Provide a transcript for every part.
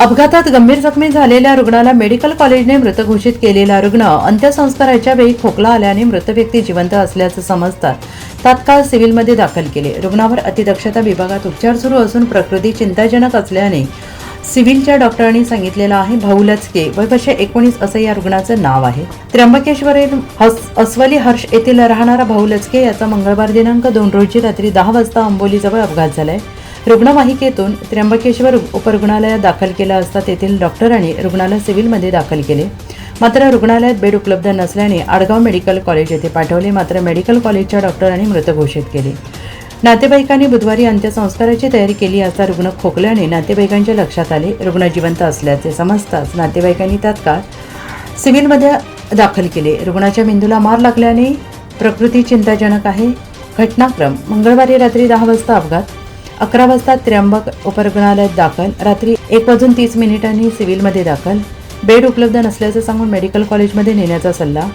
अपघातात गंभीर जखमी झालेल्या रुग्णाला मेडिकल कॉलेजने मृत घोषित केलेला रुग्ण अंत्यसंस्काराच्या वेळी खोकला आल्याने मृत व्यक्ती जिवंत असल्याचं समजतात तात्काळ सिव्हिलमध्ये दाखल केले. रुग्णावर अतिदक्षता विभागात उपचार सुरू असून प्रकृती चिंताजनक असल्याने सिव्हिलच्या डॉक्टरांनी सांगितलेलं आहे भाऊ लचके वय वर्ष एकोणीस असं या रुग्णाचं नाव आहे. त्र्यंबकेश्वरील अस्वली हर्ष येथील राहणारा भाऊ लचके याचा मंगळवार दिनांक दोन रोजी रात्री दहा वाजता अंबोलीजवळ अपघात झालाय. रुग्णवाहिकेतून त्र्यंबकेश्वर उपरुग्णालयात दाखल केला असता तेथील डॉक्टरांनी रुग्णाला सिव्हिलमध्ये दाखल केले. मात्र रुग्णालयात बेड उपलब्ध नसल्याने आडगाव मेडिकल कॉलेज येथे पाठवले. मात्र मेडिकल कॉलेजच्या डॉक्टरांनी मृत घोषित केले. नातेवाईकांनी बुधवारी अंत्यसंस्काराची तयारी केली असता रुग्ण खोकल्याने नातेवाईकांच्या लक्षात आले. रुग्ण जिवंत असल्याचे समजताच नातेवाईकांनी तात्काळ सिव्हिलमध्ये दाखल केले. रुग्णाच्या मेंदूला मार लागल्याने प्रकृती चिंताजनक आहे. घटनाक्रम मंगळवारी रात्री दहा वाजता अपघात अकरा वाजता त्र्यंबक उपरुग्णालयात दाखल. रात्री एक वाजून तीस मिनिटांनी सिव्हिलमध्ये दाखल. बेड उपलब्ध नसल्याचं सांगून मेडिकल कॉलेजमध्ये नेण्याचा सल्ला.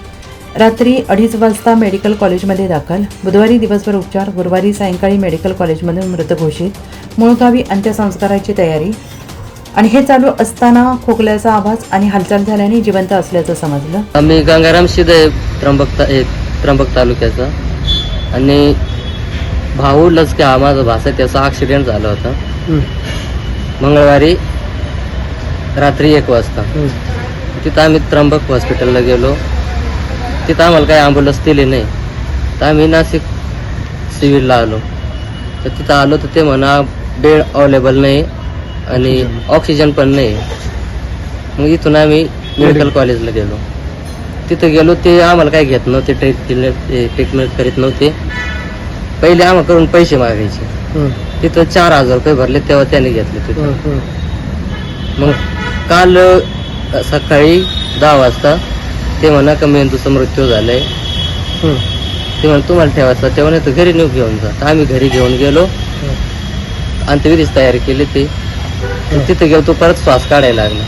रात्री अडीच वाजता मेडिकल कॉलेजमध्ये दाखल. बुधवारी दिवसभर उपचार गुरुवारी सायंकाळी मेडिकल कॉलेजमधून मृत घोषित. मूळगावी अंत्यसंस्काराची तयारी. आणि हे चालू असताना खोकल्याचा आवाज आणि हालचाल झाल्याने जिवंत असल्याचं समजलं. आम्ही गंगाराम शिदे त्र्यंबक ता- हे त्र्यंबक तालुक्याचा. आणि भाऊ लचके हा माझा आहे त्याचा ॲक्सिडेंट झाला होता. मंगळवारी रात्री एक वाजता. तिथं आम्ही त्र्यंबक हॉस्पिटलला गेलो. तिथं आम्हाला काही ॲम्ब्युलन्स दिली नाही. तर आम्ही नाशिक सिव्हिलला आलो. तर तिथं आलो तर ते म्हणा बेड अवेलेबल नाही आणि ऑक्सिजन पण नाही. मग इथून आम्ही मेडिकल कॉलेजला गेलो. तिथं गेलो ते आम्हाला काय घेत नव्हते ट्रीटमेंट करीत नव्हते. पहिले आम्हाकडून पैसे मागायचे. तिथं चार हजार रुपये भरले तेव्हा त्याने घेतले तिथं. मग काल अ, सकाळी दहा वाजता ते म्हणा का मेंदूचा मृत्यू झालाय. ते म्हणा तुम्हाला ठेवायचा तेव्हा नाही तर घरी नेऊ घेऊन जा. तर आम्ही घरी घेऊन गेलो. अंत्यविधीची तयारी केली ते. तिथं गेलो तो परत श्वास काढायला लागला.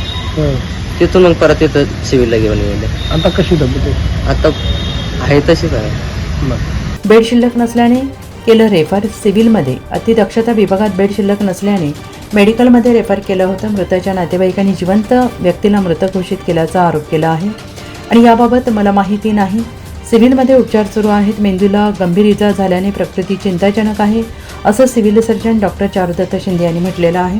तिथून मग परत तिथं सिव्हिलला घेऊन गेले. आता कशी तब्येत आहे? आता आहे तशीच आहे. बेड शिल्लक नसल्याने केलं रेफर सिव्हिलमध्ये. अतिदक्षता विभागात बेड शिल्लक नसल्याने मेडिकलमध्ये रेफर केलं होतं. मृताच्या नातेवाईकांनी जिवंत व्यक्तीला मृत घोषित केल्याचा आरोप केला आहे. आणि याबाबत मला माहिती नाही. सिव्हिलमध्ये उपचार सुरू आहेत. मेंदूला गंभीर इजा झाल्याने प्रकृती चिंताजनक आहे असं civil surgeon doctor Charudatta Shinde यांनी म्हटलेलं आहे.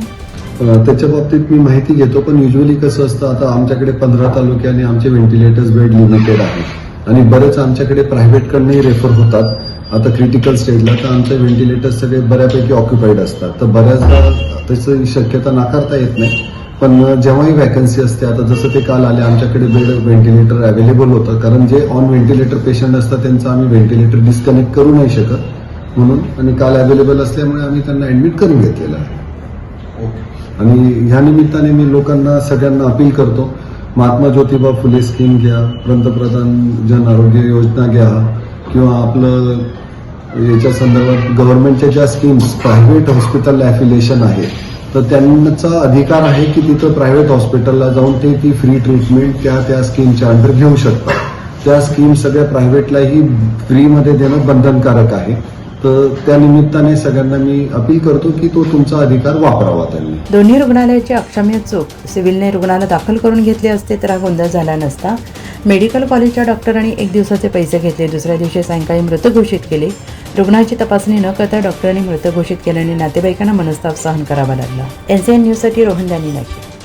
त्याच्या बाबतीत मी माहिती घेतो पण युजली कसं असतं आता आमच्याकडे पंधरा तालुक्याने आमचे व्हेंटिलेटर्स बेड लिमिटेड आहेत. आणि बरेच आमच्याकडे प्रायव्हेटकडनंही रेफर होतात. आता क्रिटिकल स्टेजला तर आमचे व्हेंटिलेटर्स सगळे बऱ्यापैकी ऑक्युपाईड असतात. तर बऱ्याचदा त्याची शक्यता नाकारता येत नाही. पण जेव्हाही वॅकन्सी असते आता जसं ते काल आले आमच्याकडे बेड व्हेंटिलेटर अवेलेबल होतं. कारण जे ऑन व्हेंटिलेटर पेशंट असतात त्यांचं आम्ही व्हेंटिलेटर डिस्कनेक्ट करू नाही शकत म्हणून. आणि काल अवेलेबल असल्यामुळे आम्ही त्यांना ऍडमिट करून घेतलेलं आहे. आणि ह्या निमित्ताने मी लोकांना सगळ्यांना अपील करतो महात्मा ज्योतिबा फुले स्कीम घ्या पंतप्रधान जन आरोग्य योजना घ्या किंवा आपलं याच्या संदर्भात गव्हर्नमेंटच्या ज्या स्कीम्स प्रायव्हेट हॉस्पिटल ॲफिलिएशन आहे तर त्यांचा अधिकार आहे की तिथं प्रायव्हेट हॉस्पिटलला जाऊन ते ती फ्री ट्रीटमेंट त्या त्या स्कीमच्या अंडर घेऊ शकतात. त्या स्कीम सगळ्या प्रायव्हेटलाही फ्रीमध्ये देणं बंधनकारक आहे. तर त्या निमित्ताने सगळ्यांना मी अपील करतो की तो तुमचा अधिकार वापरावा त्यांनी. दोन्ही रुग्णालयाची अक्षम्य चूक सिव्हिलने रुग्णाला दाखल करून घेतले असते तर हा गोंधळ झाला नसता. मेडिकल कॉलेजच्या डॉक्टरांनी एक दिवसाचे पैसे घेतले दुसऱ्या दिवशी सायंकाळी मृत घोषित केले. रुग्णाची तपासणी न करता डॉक्टरांनी मृत घोषित केल्याने नातेवाईकांना मनस्ताप सहन करावा लागला. एनसीएन न्यूजसाठी रोहन दानी नाशिक